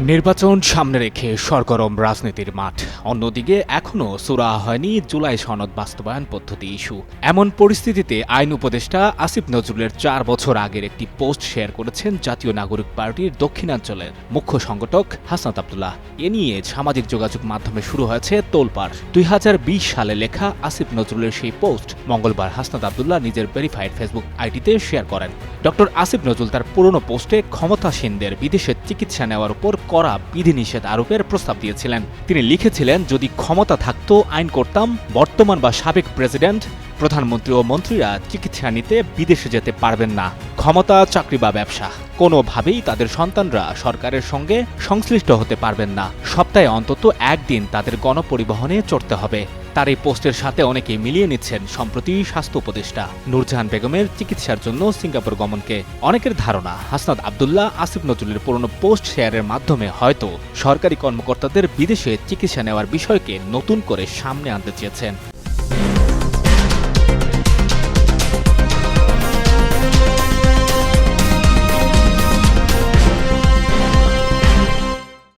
নির্বাচন সামনে রেখে সরগরম রাজনীতির মাঠ। অন্যদিকে এখনও সুরাহা হয়নি জুলাই সনদ বাস্তবায়ন পদ্ধতি ইস্যু। এমন পরিস্থিতিতে আইন উপদেষ্টা আসিফ নজরুলের চার বছর আগের একটি পোস্ট শেয়ার করেছেন জাতীয় নাগরিক পার্টির দক্ষিণাঞ্চলের মুখ্য সংগঠক হাসনাত আবদুল্লাহ। এ নিয়ে সামাজিক যোগাযোগ মাধ্যমে শুরু হয়েছে তোলপাড়। দুই হাজার বিশ সালে লেখা আসিফ নজরুলের সেই পোস্ট মঙ্গলবার হাসনাত আবদুল্লাহ নিজের ভেরিফাইড ফেসবুক আইডিতে শেয়ার করেন। ডক্টর আসিফ নজরুল তার পুরনো পোস্টে ক্ষমতাসীনদের বিদেশে চিকিৎসা নেওয়ার উপর কড়া বিধিনিষেধ আরোপের প্রস্তাব দিয়েছিলেন। তিনি লিখেছিলেন, যদি ক্ষমতা থাকত আইন করতাম, বর্তমান বা সাবেক প্রেসিডেন্ট, প্রধানমন্ত্রী ও মন্ত্রীরা চিকিৎসা নিতে বিদেশে যেতে পারবেন না। ক্ষমতা, চাকরি বা ব্যবসা। কোনোভাবেই তাদের সন্তানরা সরকারের সঙ্গে সংশ্লিষ্ট হতে পারবেন না। সপ্তাহে অন্তত একদিন তাদের গণপরিবহনে চড়তে হবে। তার এই পোস্টের সাথে অনেকে মিলিয়ে নিচ্ছেন সম্প্রতি স্বাস্থ্য উপদেষ্টা। নূরজাহান বেগমের চিকিৎসার জন্য সিঙ্গাপুর গমনকে। অনেকের ধারণা হাসনাদ আবদুল্লাহ, আসিফ নজরুলের পুরনো পোস্ট শেয়ারের মাধ্যমে হয়তো সরকারি কর্মকর্তাদের বিদেশে চিকিৎসা নেওয়ার বিষয়কে নতুন করে সামনে আনতে চেয়েছেন।